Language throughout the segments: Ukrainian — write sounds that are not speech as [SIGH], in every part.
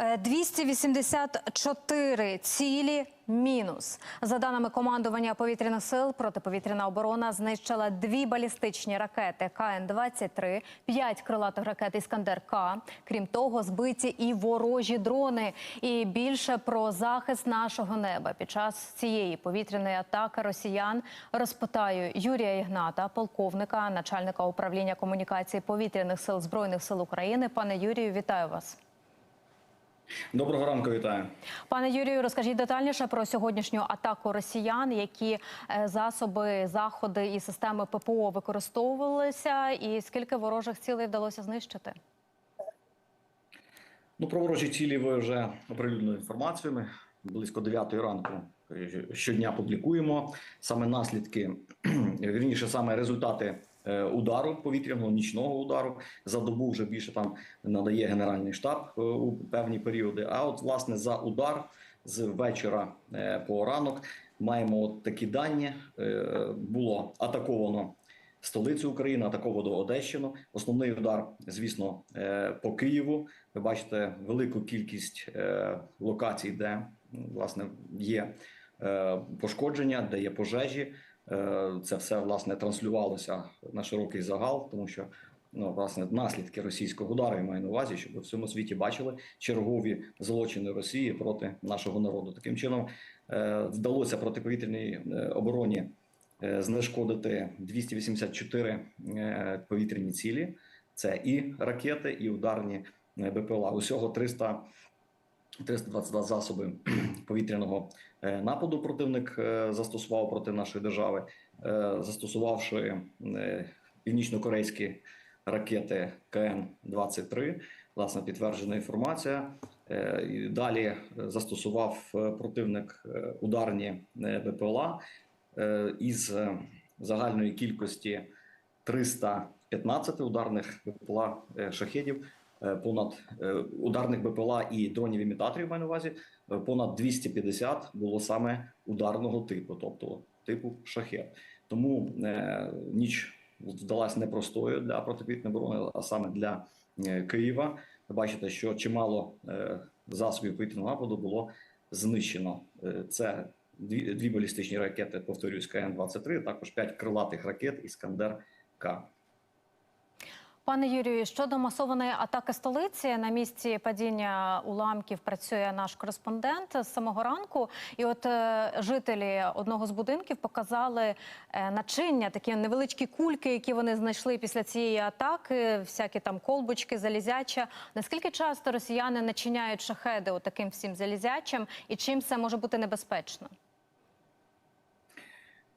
Е, 284 цілі мінус. За даними командування повітряних сил, протиповітряна оборона знищила дві балістичні ракети КН-23, п'ять крилатих ракет Іскандер-К. Крім того, збиті і ворожі дрони. І більше про захист нашого неба під час цієї повітряної атаки росіян розпитаю Юрія Ігната, полковника, начальника управління комунікації повітряних сил збройних сил України. Пане Юрію, вітаю вас. Доброго ранку, вітаю. Пане Юрію, розкажіть детальніше про сьогоднішню атаку росіян, які е, засоби, заходи і системи ППО використовувалися, і скільки ворожих цілей вдалося знищити? Ну, про ворожі цілі ви вже оприлюднили інформацію. Ми близько 9 ранку е, щодня публікуємо саме наслідки, [CLEARS THROAT] вірніше, саме результати удару повітряного нічного удару. За добу вже більше там надає Генеральний штаб е, у певні періоди. А от власне за удар з вечора е, по ранок маємо от такі дані. Е, Було атаковано столицю України, атаковано Одещину. Основний удар, звісно, е, по Києву. Ви бачите велику кількість е, локацій, де власне є е, пошкодження, де є пожежі. Е, Це все власне транслювалося на широкий загал, тому що ну власне наслідки російського удару я маю на увазі, щоб в всьому світі бачили чергові злочини Росії проти нашого народу. Таким чином е, вдалося протиповітряній е, обороні знешкодити 284 е, повітряні цілі. Це і ракети, і ударні БПЛА. Усього 300 322 засоби повітряного нападу противник е, застосував проти нашої держави, е, застосувавши е, північно-корейські ракети КН-23. Власне, підтверджена інформація. Е, і Далі е, застосував е, противник е, ударні е, БПЛА е, із е, загальної кількості 315 ударних БПЛА е, шахедів, е, понад е, ударних БПЛА і дронів імітаторів маю на увазі, е, понад 250 було саме ударного типу, тобто типу шахет. Тому е, ніч вдалася непростою для протиповітряної оборони, а саме для е, Києва. Бачите, що чимало е, засобів повітряного нападу було знищено. Е, Це дві, дві балістичні ракети, повторюсь, КН-23, також п'ять крилатих ракет Іскандер-К. Пане Юрію, щодо масованої атаки столиці на місці падіння уламків працює наш кореспондент з самого ранку. І от е, жителі одного з будинків показали е, начиння, такі невеличкі кульки, які вони знайшли після цієї атаки, всякі там колбочки, залізяча. Наскільки часто росіяни начиняють шахеди таким всім залізячим, і чим це може бути небезпечно?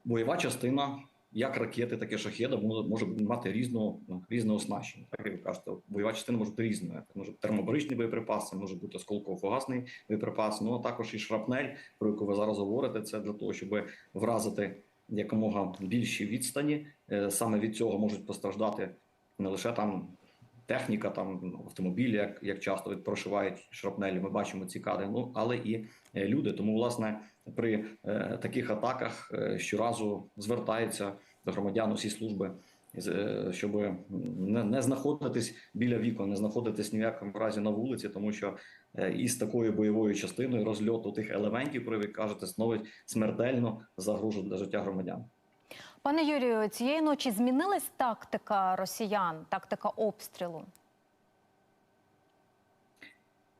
Бойова частина, як ракети, так і шахеда, може, мати різну, різне оснащення. Так як ви кажете, бойова частина може бути різною. Це може бути термобаричний боєприпас, це може бути осколково-фугасний боєприпас, ну а також і шрапнель, про яку ви зараз говорите. Це для того, щоб вразити якомога більші відстані. Е, Саме від цього можуть постраждати не лише там. Техніка, там автомобілі, як, як часто прошивають шрапнелі, ми бачимо ці кадри, ну але і е, люди. Тому, власне, при е, таких атаках е, щоразу звертаються до громадян усі служби, е, щоб не, не знаходитись біля вікон, не знаходитись ні разі на вулиці, тому що е, із такою бойовою частиною розльоту тих елементів, про які кажете, становить смертельну загрозу для життя громадян. Пане Юрію, цієї ночі змінилась тактика росіян, тактика обстрілу?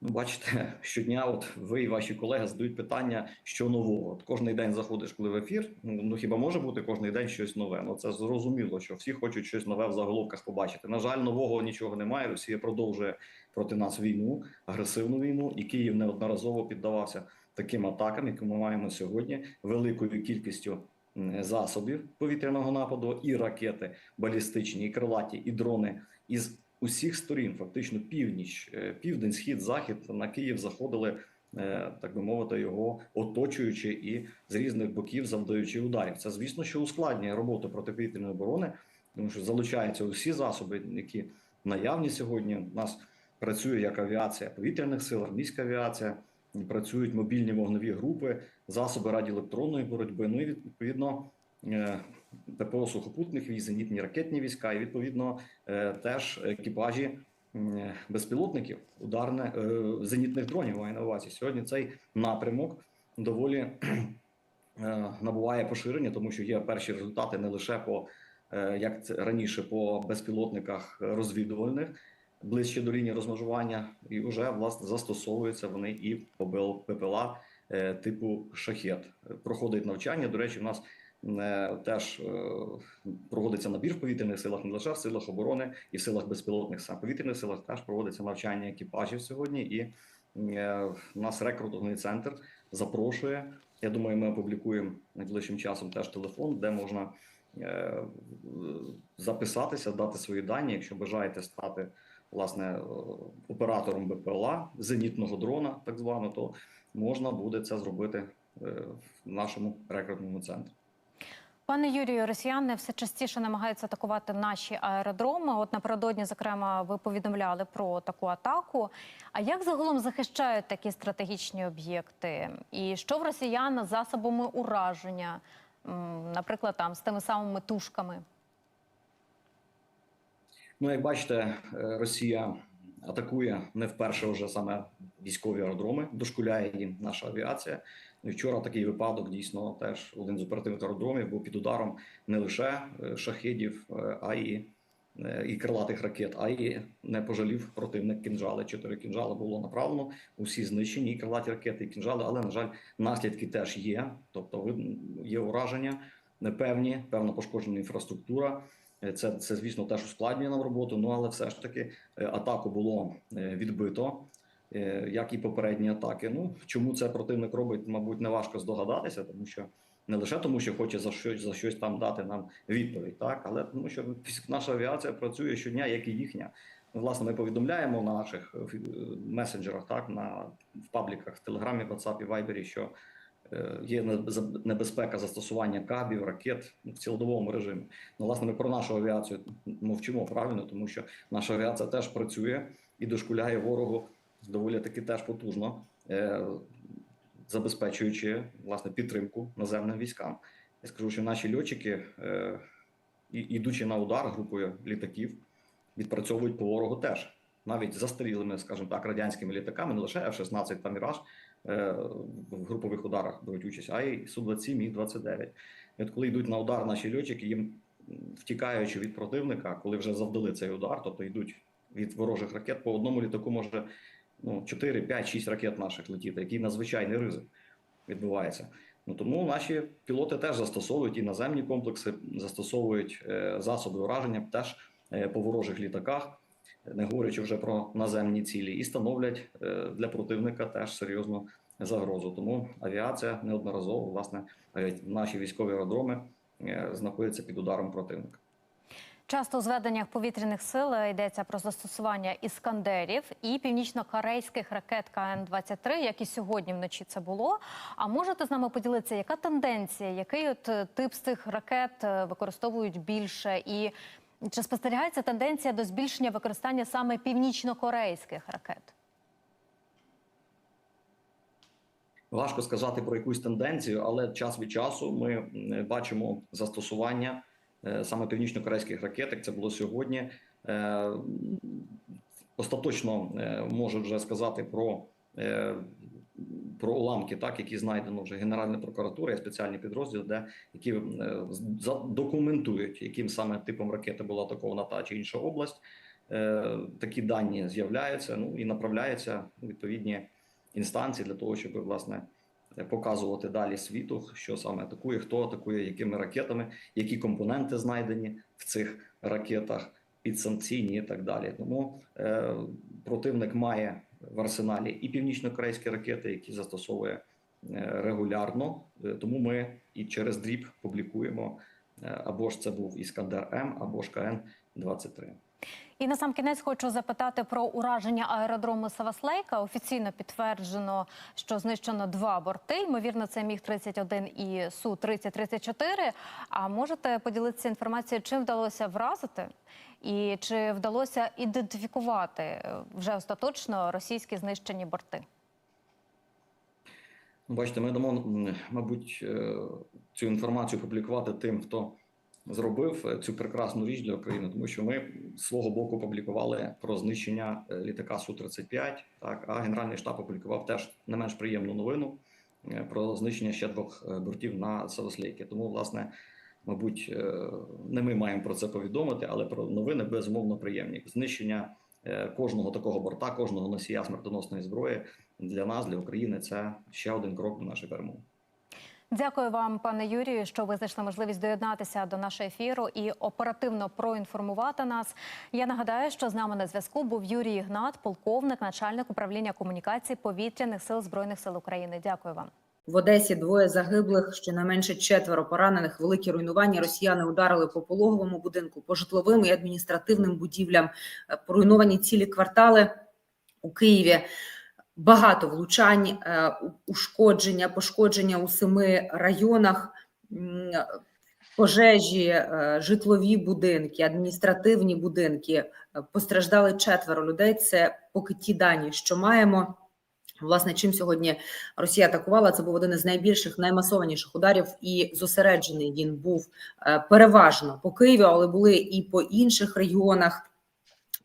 Ну, бачите, щодня, от ви і ваші колеги задають питання, що нового. От кожний день заходиш, коли в ефір. Ну ну, хіба може бути кожний день щось нове? Ну це зрозуміло, що всі хочуть щось нове в заголовках побачити. На жаль, нового нічого немає. Росія продовжує проти нас війну, агресивну війну, і Київ неодноразово піддавався таким атакам, які ми маємо сьогодні, великою кількістю засобів повітряного нападу, і ракети балістичні, і крилаті, і дрони із усіх сторін, фактично північ, е, південь, схід, захід на Київ заходили, е, так би мовити, його оточуючи і з різних боків завдаючи ударів. Це звісно, що ускладнює роботу протиповітряної оборони, тому що залучаються усі засоби, які наявні сьогодні. У нас працює як авіація повітряних сил, армійська авіація, працюють мобільні вогневі групи, засоби радіоелектронної боротьби. Ну і відповідно. е, ППО сухопутних військ, зенітні ракетні війська, і відповідно е, теж екіпажі безпілотників, ударне е, зенітних дронів маю на увазі. Сьогодні цей напрямок доволі е, набуває поширення, тому що є перші результати не лише по е, як це раніше по безпілотниках розвідувальних ближче до лінії розмежування, і вже власне застосовуються вони і ППЛА е, типу шахет. Проходить навчання. До речі, у нас е, теж е, проводиться набір в повітряних силах, не лише в силах оборони і в силах безпілотних сам повітряних силах теж проводиться навчання екіпажів сьогодні. І у нас рекрутинговий центр запрошує. Я думаю, ми опублікуємо найближчим часом теж телефон, де можна записатися, дати свої дані, якщо бажаєте стати власне е, оператором БПЛА зенітного дрона, так звано, то можна буде це зробити е, в нашому рекрутному центрі. Пане Юрію, росіяни все частіше намагаються атакувати наші аеродроми. От напередодні, зокрема, ви повідомляли про таку атаку. А як загалом захищають такі стратегічні об'єкти? І що в росіян засобами ураження, наприклад, там з тими самими тушками? Ну, як бачите, е, Росія атакує не вперше вже саме військові аеродроми, дошкуляє їм наша авіація. Ну, і вчора такий випадок дійсно теж один з оперативних аеродромів був під ударом не лише е, шахедів, е, а й і крилатих ракет, а й не пожалів противник кінжали. Чотири кінжали було направлено. Усі знищені, і крилаті ракети, і кінжали. Але на жаль, наслідки теж є. Тобто, є ураження непевні, певна пошкоджена інфраструктура. Е, Це, це звісно, теж ускладнює нам роботу. Ну але все ж таки е, атаку було е, відбито, як і попередні атаки. Ну чому це противник робить, мабуть, не важко здогадатися, тому що не лише тому, що хоче за щось за щось там дати нам відповідь, так але тому, що наша авіація працює щодня, як і їхня. Ну, Власне, ми повідомляємо на наших месенджерах, так на в пабліках, в Телеграмі, WhatsApp і Viber, що є небез- небезпека застосування кабів, ракет в цілодобовому режимі. Ну, власне, ми про нашу авіацію мовчимо правильно, тому що наша авіація теж працює і дошкуляє ворогу доволі таки теж потужно, е, забезпечуючи власне підтримку наземним військам. Я скажу, що наші льотчики, е, ідучи на удар групою літаків, відпрацьовують по ворогу теж. Навіть застарілими, скажімо так, радянськими літаками, не лише F-16 та Міраж в групових ударах беруть участь, а й Су-27 і 29. І от коли йдуть на удар наші льотчики, їм втікаючи від противника, коли вже завдали цей удар, тобто йдуть від ворожих ракет, по одному літаку може ну, 4, 5, 6 ракет наших летіти, який надзвичайний ризик відбувається. Ну тому наші пілоти теж застосовують і наземні комплекси, застосовують е, засоби ураження теж е, по ворожих літаках, не говорячи вже про наземні цілі, і становлять е, для противника теж серйозну загрозу. Тому авіація неодноразово, власне, наші військові аеродроми е, знаходяться під ударом противника. Часто у зведеннях повітряних сил йдеться про застосування іскандерів і північно-корейських ракет КН-23, як і сьогодні вночі це було. А можете з нами поділитися, яка тенденція, який от е, тип з цих ракет е, використовують більше, і чи спостерігається тенденція до збільшення використання саме північно-корейських ракет? Важко сказати про якусь тенденцію, але час від часу ми бачимо застосування е, саме північно-корейських ракет. Як це було сьогодні. Е, Остаточно е, можу вже сказати про, е, про уламки, так які знайдено вже Генеральна прокуратура і спеціальні підрозділи, де які е, документують, яким саме типом ракети була атакована та чи інша область. Е, Такі дані з'являються ну і направляються у відповідні інстанції для того, щоб власне показувати далі світу, що саме атакує, хто атакує, якими ракетами, які компоненти знайдені в цих ракетах, підсанкційні і так далі. Тому е, противник має в арсеналі і північно-корейські ракети, які застосовує е, регулярно. Е, Тому ми і через дріб публікуємо е, або ж це був Іскандер М, або ж КН 23 І на сам кінець хочу запитати про ураження аеродрому Саваслейка. Офіційно підтверджено, що знищено два борти. Ймовірно, це міг 31 і су 3034 А можете поділитися інформацією, чим вдалося вразити, і чи вдалося ідентифікувати е, вже остаточно російські знищені борти? Бачите, ми дамо, мабуть, е, цю інформацію публікувати тим, хто зробив е, цю прекрасну річ для України, тому що ми з свого боку публікували про знищення літака су 35 Так а Генеральний штаб опублікував теж не менш приємну новину про знищення ще двох бортів на Савослейки. Тому, власне, мабуть, е, не ми маємо про це повідомити, але про новини безумовно приємні. Знищення е, кожного такого борта, кожного носія смертоносної зброї для нас, для України, це ще один крок до нашої перемоги. Дякую вам, пане Юрію, що ви знайшли можливість доєднатися до нашого ефіру і оперативно проінформувати нас. Я нагадаю, що з нами на зв'язку був Юрій Ігнат, полковник, начальник управління комунікації повітряних сил збройних сил України. Дякую вам. В Одесі двоє загиблих, щонайменше четверо поранених. Великі руйнування. Росіяни ударили по пологовому будинку, по житловим і адміністративним будівлям. Е, Поруйновані цілі квартали у Києві. Багато влучань, е, ушкодження, пошкодження у семи районах, пожежі, е, житлові будинки, адміністративні будинки. Постраждали четверо людей. Це поки ті дані, що маємо. Власне, чим сьогодні Росія атакувала, це був один із найбільших, наймасованіших ударів, і зосереджений він був е, переважно по Києві, але були і по інших регіонах.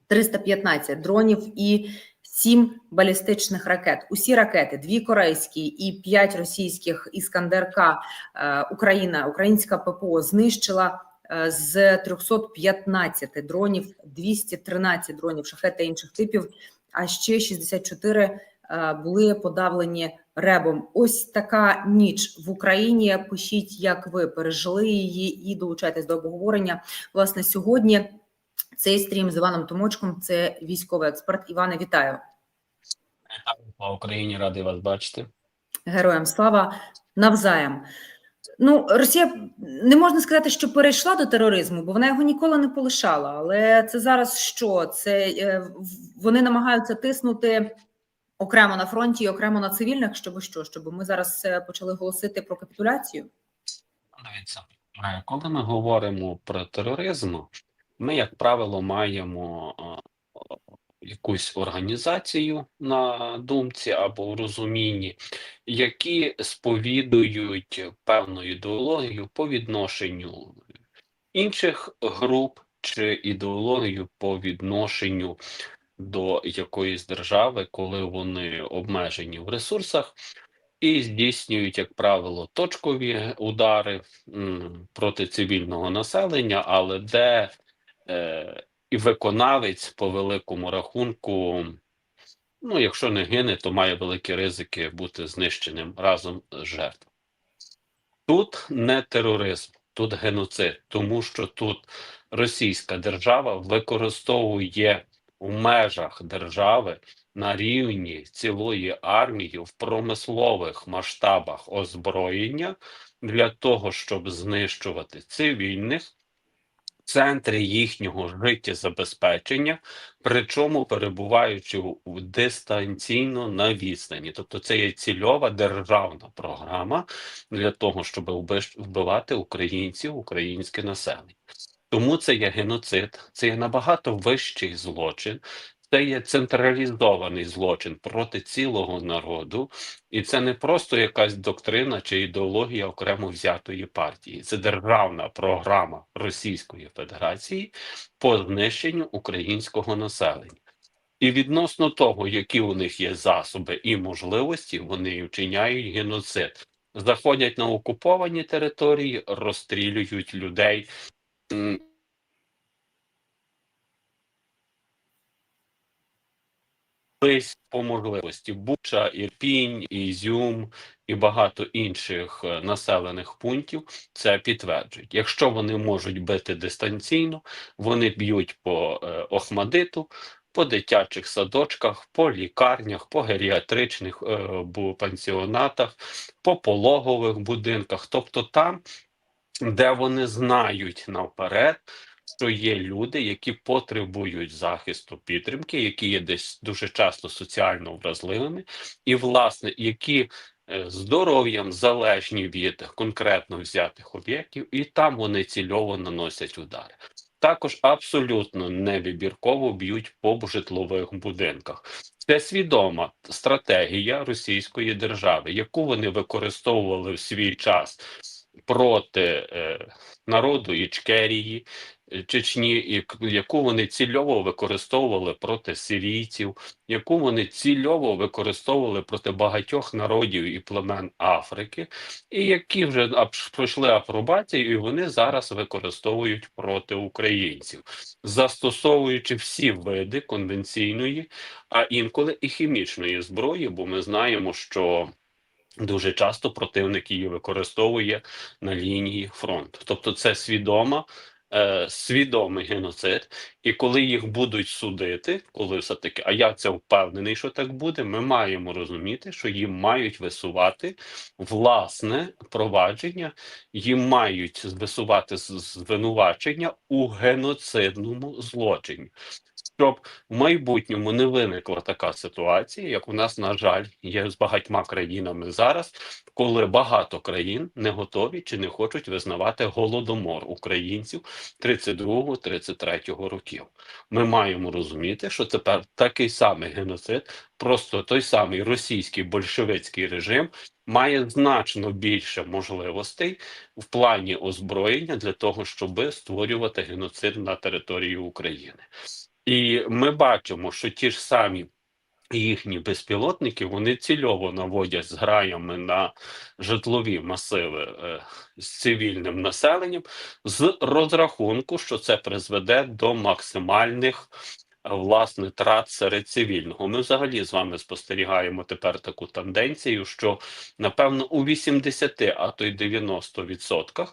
315 дронів і 7 балістичних ракет. Усі ракети, дві корейські і 5 російських Іскандер-К е, Україна, українська ППО знищила е, з 315 дронів, 213 дронів шахет та інших типів, а ще 64 е, були подавлені ребом. Ось така ніч в Україні. Пишіть, як ви пережили її, і долучайтесь до обговорення. Власне, сьогодні цей стрім з Іваном Томочком. Це військовий експерт. Іване, вітаю по Україні, радий вас бачити. героям слава навзаєм. Ну, Росія не можна сказати, що перейшла до тероризму, бо вона його ніколи не полишала. Але це зараз що? Це е, вони намагаються тиснути окремо на фронті і окремо на цивільних, щоб що? Щоб ми зараз е, почали голосити про капітуляцію. Дивіться, е, коли ми говоримо про тероризм, ми, як правило, маємо е, якусь організацію на думці або в розумінні, які сповідують певну ідеологію по відношенню інших груп чи ідеологію по відношенню до якоїсь держави, коли вони обмежені в ресурсах. І здійснюють, як правило, точкові удари проти цивільного населення, але де е, і виконавець по великому рахунку, ну, якщо не гине, то має великі ризики бути знищеним разом з жертвою. Тут не тероризм, тут геноцид, тому що тут російська держава використовує в межах держави на рівні цілої армії в промислових масштабах озброєння для того, щоб знищувати цивільних, центри їхнього життєзабезпечення, причому перебуваючи дистанційно на відстані. Тобто це є цільова державна програма для того, щоб вбивати українців, українське населення. Тому це є геноцид, це є набагато вищий злочин. Це є централізований злочин проти цілого народу, і це не просто якась доктрина чи ідеологія окремо взятої партії. Це державна програма Російської Федерації по знищенню українського населення. І відносно того, які у них є засоби і можливості, вони вчиняють геноцид. Заходять на окуповані території, розстрілюють людей. Весь по можливості Буча, Ірпінь, Ізюм і багато інших е, населених пунктів це підтверджують. Якщо вони можуть бити дистанційно, вони б'ють по е, Охмадиту, по дитячих садочках, по лікарнях, по геріатричних е, пансіонатах, по пологових будинках, тобто там, де вони знають наперед, що є люди, які потребують захисту підтримки, які є десь дуже часто соціально вразливими, і, власне, які е, здоров'ям залежні від конкретно взятих об'єктів, і там вони цільово наносять удари. Також абсолютно невибірково б'ють по житлових будинках. Це свідома стратегія Російської держави, яку вони використовували в свій час проти е, народу Ічкерії, е, Чечні, яку вони цільово використовували проти сирійців, яку вони цільово використовували проти багатьох народів і племен Африки, і які вже пройшли апробацію, і вони зараз використовують проти українців, застосовуючи всі види конвенційної, а інколи і хімічної зброї, бо ми знаємо, що дуже часто противник її використовує на лінії фронту. Тобто, це свідома. е, Свідомий геноцид, і коли їх будуть судити, коли все таки, а я це впевнений, що так буде. Ми маємо розуміти, що їм мають висувати власне провадження, їм мають висувати звинувачення у геноцидному злочині, щоб в майбутньому не виникла така ситуація, як у нас, на жаль, є з багатьма країнами зараз, коли багато країн не готові чи не хочуть визнавати голодомор українців 32-33 років. Ми маємо розуміти, що тепер такий самий геноцид, просто той самий російський большевицький режим має значно більше можливостей в плані озброєння для того, щоб створювати геноцид на території України. І ми бачимо, що ті ж самі їхні безпілотники вони цільово наводять зграями на житлові масиви е, з цивільним населенням з розрахунку, що це призведе до максимальних. е, Власне, трат серед цивільного. Ми взагалі з вами спостерігаємо тепер таку тенденцію, що напевно у 80, а то й 90%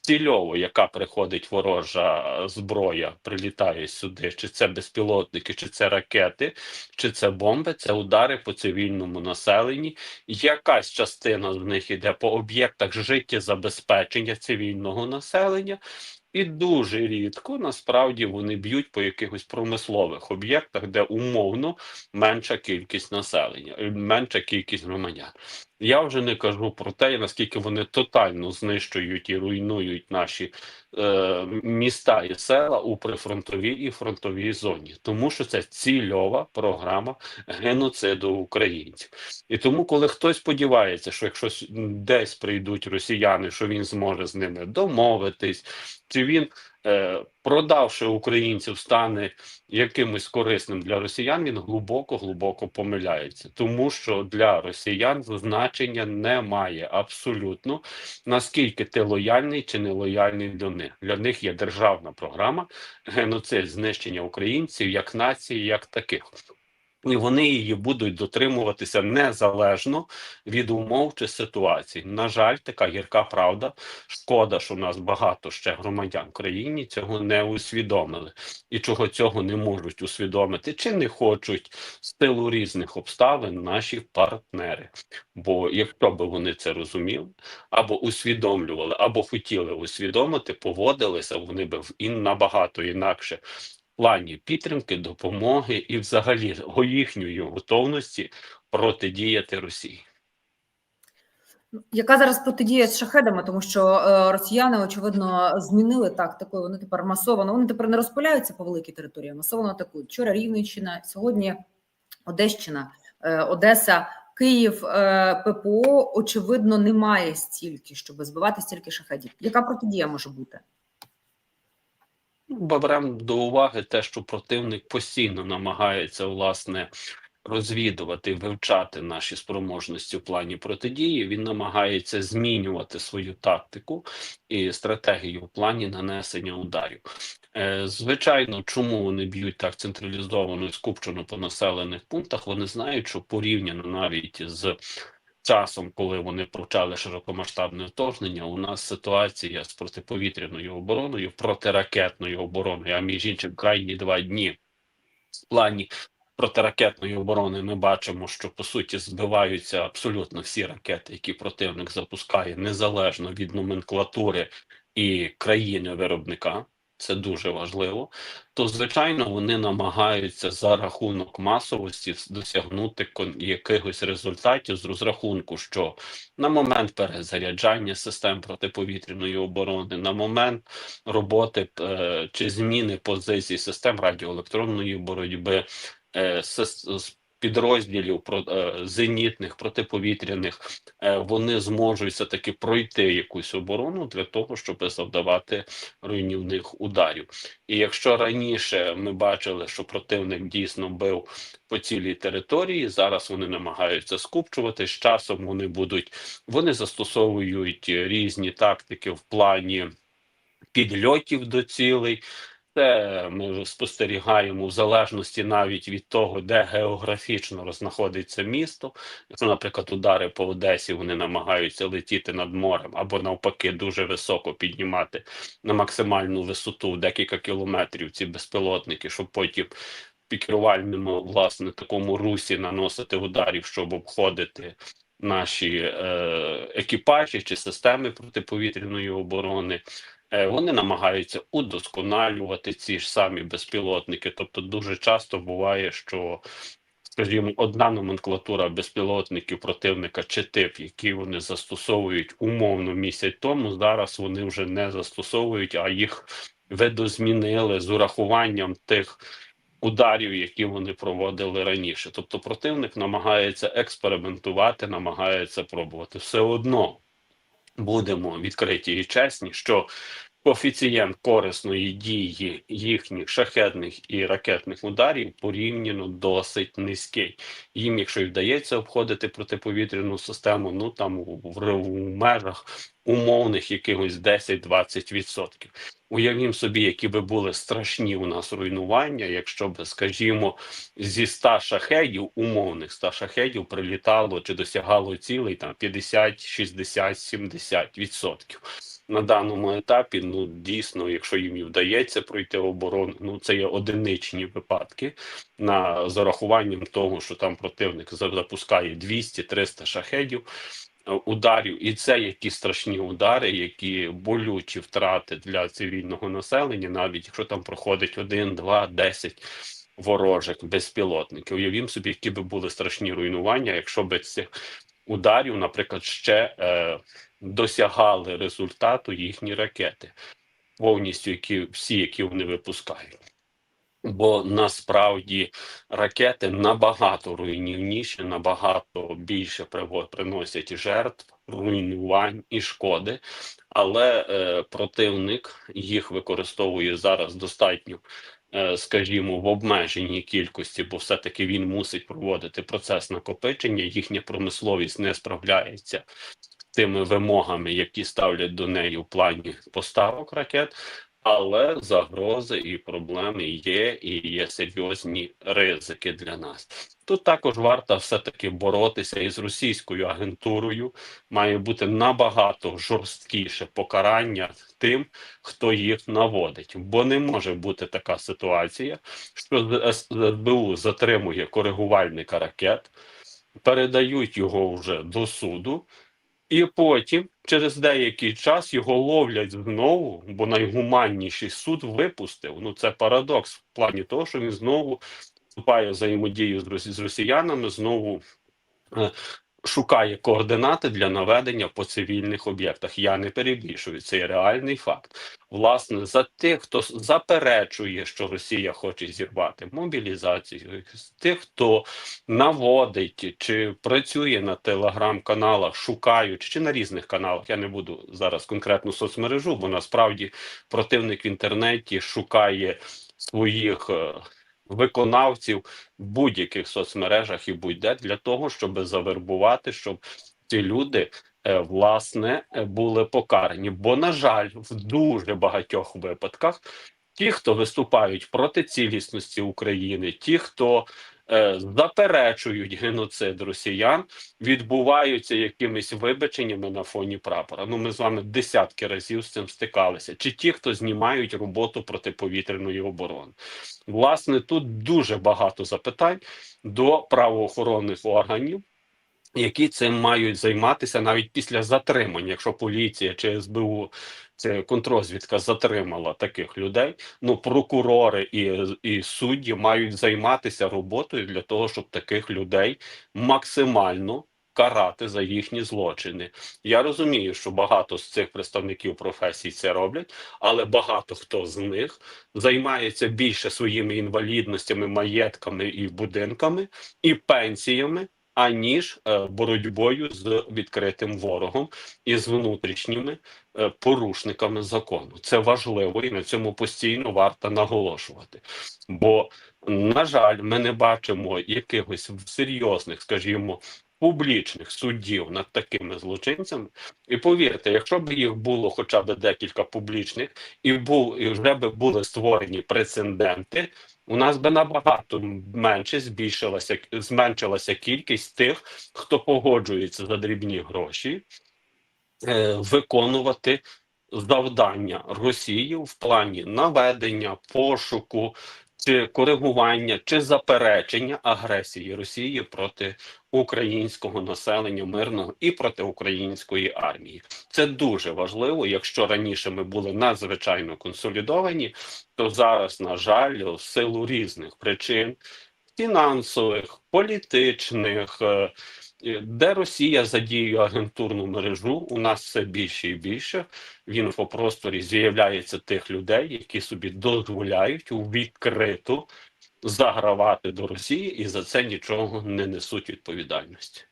цільово, яка приходить ворожа зброя, прилітає сюди, чи це безпілотники, чи це ракети, чи це бомби, це удари по цивільному населенні. Якась частина з них йде по об'єктах життєзабезпечення цивільного населення. І дуже рідко насправді вони б'ють по якихось промислових об'єктах, де умовно менша кількість населення, менша кількість громадян. Я вже не кажу про те, наскільки вони тотально знищують і руйнують наші е, міста і села у прифронтовій і фронтовій зоні, тому що це цільова програма геноциду українців. І тому, коли хтось сподівається, що якщо десь прийдуть росіяни, що він зможе з ними домовитись, чи він, продавши українців, стане якимось корисним для росіян, він глибоко глибоко помиляється, тому що для росіян значення немає абсолютно наскільки ти лояльний чи нелояльний до них. Для них є державна програма геноцид, знищення українців як нації, як таких. І вони її будуть дотримуватися незалежно від умов чи ситуацій. На жаль, така гірка правда. Шкода, що у нас багато ще громадян в країні цього не усвідомили, і чого цього не можуть усвідомити, чи не хочуть з силу різних обставин наші партнери. Бо якщо б вони це розуміли, або усвідомлювали, або хотіли усвідомити, поводилися вони б і набагато інакше в плані підтримки, допомоги і взагалі їхньої готовності протидіяти Росії. Яка зараз протидія з шахедами, тому що е, росіяни очевидно змінили тактику. Вони тепер масово ну, вони тепер не розпиляються по великій території, масово атакують. Вчора Рівненщина, сьогодні Одещина, е, Одеса, Київ, е, ППО очевидно немає стільки, щоб збивати стільки шахедів. Яка протидія може бути? Беремо до уваги те, що противник постійно намагається власне розвідувати, вивчати наші спроможності в плані протидії. Він намагається змінювати свою тактику і стратегію в плані нанесення ударів. Е, Звичайно, чому вони б'ють так централізовано і скупчено по населених пунктах? Вони знають, що порівняно навіть з часом, коли вони почали широкомасштабне вторгнення, у нас ситуація з протиповітряною обороною, протиракетною обороною, а між іншим крайні два дні в плані протиракетної оборони ми бачимо, що по суті збиваються абсолютно всі ракети, які противник запускає, незалежно від номенклатури і країни виробника. Це дуже важливо. То звичайно вони намагаються за рахунок масовості досягнути якихось результатів з розрахунку, що на момент перезаряджання систем протиповітряної оборони, на момент роботи е, чи зміни позицій систем радіоелектронної боротьби, е, підрозділів е, зенітних протиповітряних е, вони зможуть все таки пройти якусь оборону для того, щоб завдавати руйнівних ударів. І якщо раніше ми бачили, що противник дійсно бив по цілій території, зараз вони намагаються скупчувати. З часом вони будуть вони застосовують різні тактики в плані підльотів до цілей. Це ми спостерігаємо в залежності навіть від того, де географічно знаходиться місто. Якщо, наприклад, удари по Одесі вони намагаються летіти над морем або навпаки дуже високо піднімати на максимальну висоту в декілька кілометрів ці безпілотники, щоб потім в пікірувальному власне такому русі наносити ударів, щоб обходити наші е, екіпажі чи системи протиповітряної оборони. Е, Вони намагаються удосконалювати ці ж самі безпілотники. Тобто, дуже часто буває, що, скажімо, одна номенклатура безпілотників противника чи тип, який вони застосовують умовно місяць тому, зараз вони вже не застосовують, а їх видозмінили з урахуванням тих ударів, які вони проводили раніше. Тобто, противник намагається експериментувати, намагається пробувати все одно будемо відкриті і чесні, що коефіцієнт корисної дії їхніх шахетних і ракетних ударів порівняно досить низький. Їм, якщо й вдається обходити протиповітряну систему, ну там в, межах умовних якихось 10-20%. Уявімо собі, які би були страшні у нас руйнування, якщо б, скажімо, зі 100 шахедів, умовних 100 шахедів прилітало чи досягало цілей там 50, 60, 70 відсотків. На даному етапі, ну дійсно, якщо їм і вдається пройти оборону, ну це є одиничні випадки на з урахуванням того, що там противник запускає 200-300 шахедів е, ударів, і це які страшні удари, які болючі втрати для цивільного населення, навіть якщо там проходить 1, 2, 10 ворожих безпілотників. Уявім собі, які би були страшні руйнування, якщо б цих ударів, наприклад, ще е, досягали результату їхні ракети, повністю які всі, які вони випускають. Бо насправді ракети набагато руйнівніші, набагато більше приносять жертв, руйнувань і шкоди, але е, противник їх використовує зараз достатньо, скажімо, в обмеженій кількості, бо все-таки він мусить проводити процес накопичення. Їхня промисловість не справляється тими вимогами, які ставлять до неї в плані поставок ракет. Але загрози і проблеми є, і є серйозні ризики для нас. Тут також варто все-таки боротися із російською агентурою. Має бути набагато жорсткіше покарання тим, хто їх наводить. Бо не може бути така ситуація, що СБУ затримує коригувальника ракет, передають його вже до суду. І потім, через деякий час, його ловлять знову, бо найгуманніший суд випустив. Ну це парадокс в плані того, що він знову вступає взаємодію з, росіянами, знову е, шукає координати для наведення по цивільних об'єктах. Я не перебільшую, це реальний факт. Власне, за тих, хто заперечує, що Росія хоче зірвати мобілізацію, з тих, хто наводить чи працює на телеграм-каналах, шукають чи на різних каналах. Я не буду зараз конкретну соцмережу, бо насправді противник в інтернеті шукає своїх е, виконавців в будь-яких соцмережах і будь-де для того, щоб завербувати, щоб ці люди. е, Власне, е, були покарані, бо на жаль, в дуже багатьох випадках ті, хто виступають проти цілісності України, ті, хто заперечують геноцид росіян, відбуваються якимись вибаченнями на фоні прапора. Ну, ми з вами десятки разів з цим стикалися. Чи ті, хто знімають роботу протиповітряної оборони? Власне, тут дуже багато запитань до правоохоронних органів. Які цим мають займатися навіть після затримання, якщо поліція чи СБУ це контрозвідка затримала таких людей. Ну прокурори і, і судді мають займатися роботою для того, щоб таких людей максимально карати за їхні злочини. Я розумію, що багато з цих представників професій це роблять, але багато хто з них займається більше своїми інвалідностями, маєтками і будинками і пенсіями, аніж е, боротьбою з відкритим ворогом і з внутрішніми е, порушниками закону. Це важливо і на цьому постійно варто наголошувати. Бо, на жаль, ми не бачимо якихось серйозних, скажімо, публічних суддів над такими злочинцями. І повірте, якщо б їх було хоча б декілька публічних, і був і вже би були створені прецеденти, у нас би набагато менше збільшилася зменшилася кількість тих, хто погоджується за дрібні гроші е, виконувати завдання Росії в плані наведення, пошуку чи коригування чи заперечення агресії Росії проти українського населення мирного і проти української армії. Це дуже важливо. Якщо раніше ми були надзвичайно консолідовані, то зараз, на жаль, в силу різних причин фінансових, політичних. Де Росія задіює агентурну мережу, у нас все більше і більше в інфопросторі з'являється тих людей, які собі дозволяють у відкриту загравати до Росії і за це нічого не несуть відповідальності.